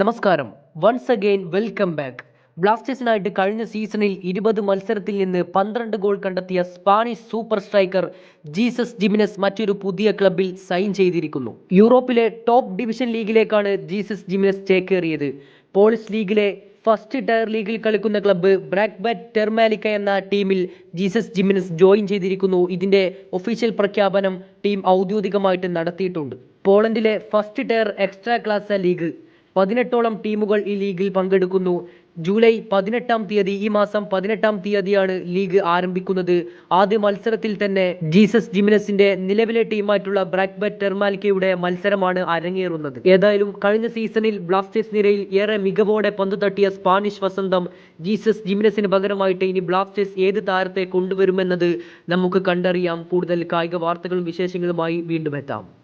നമസ്കാരം. Once again welcome back ബ്ലാസ്റ്റേഴ്സിനായിട്ട് കഴിഞ്ഞ സീസണിൽ ഇരുപത് മത്സരത്തിൽ നിന്ന് പന്ത്രണ്ട് ഗോൾ കണ്ടെത്തിയ Spanish super striker Jesus Jimenez മറ്റൊരു പുതിയ ക്ലബിൽ സൈൻ ചെയ്തിരിക്കുന്നു. യൂറോപ്പിലെ ടോപ്പ് ഡിവിഷൻ ലീഗിലേക്കാണ് ജീസസ് ജിമിനസ് ചേക്കേറിയത്. പോളിഷ് ലീഗിലെ ഫസ്റ്റ് ടയർ ലീഗിൽ കളിക്കുന്ന ക്ലബ്ബ് ബ്രാക്ക്ബാറ്റ് ടെർമാലിക്ക എന്ന ടീമിൽ ജീസസ് ജിമിനസ് ജോയിൻ ചെയ്തിരിക്കുന്നു. ഇതിന്റെ ഒഫീഷ്യൽ പ്രഖ്യാപനം ടീം ഔദ്യോഗികമായിട്ട് നടത്തിയിട്ടുണ്ട്. പോളണ്ടിലെ first tier extra class league പതിനെട്ടോളം ടീമുകൾ ഈ ലീഗിൽ പങ്കെടുക്കുന്നു. ജൂലൈ പതിനെട്ടാം തീയതി ഈ മാസം പതിനെട്ടാം തീയതിയാണ് ലീഗ് ആരംഭിക്കുന്നത്. ആദ്യ മത്സരത്തിൽ തന്നെ ജീസസ് ജിമിനസിന്റെ നിലവിലെ ടീമായിട്ടുള്ള ബ്രാക്ബറ്റ് ടെർമാലിക്കയുടെ മത്സരമാണ് അരങ്ങേറുന്നത്. ഏതായാലും കഴിഞ്ഞ സീസണിൽ ബ്ലാസ്റ്റേഴ്സ് നിരയിൽ ഏറെ മികവോടെ പന്തു തട്ടിയ സ്പാനിഷ് വസന്തം ജീസസ് ജിമിനസിന് പകരമായിട്ട് ഇനി ബ്ലാസ്റ്റേഴ്സ് ഏത് താരത്തെ കൊണ്ടുവരുമെന്നത് നമുക്ക് കണ്ടറിയാം. കൂടുതൽ കായിക വാർത്തകളും വിശേഷങ്ങളുമായി വീണ്ടും എത്താം.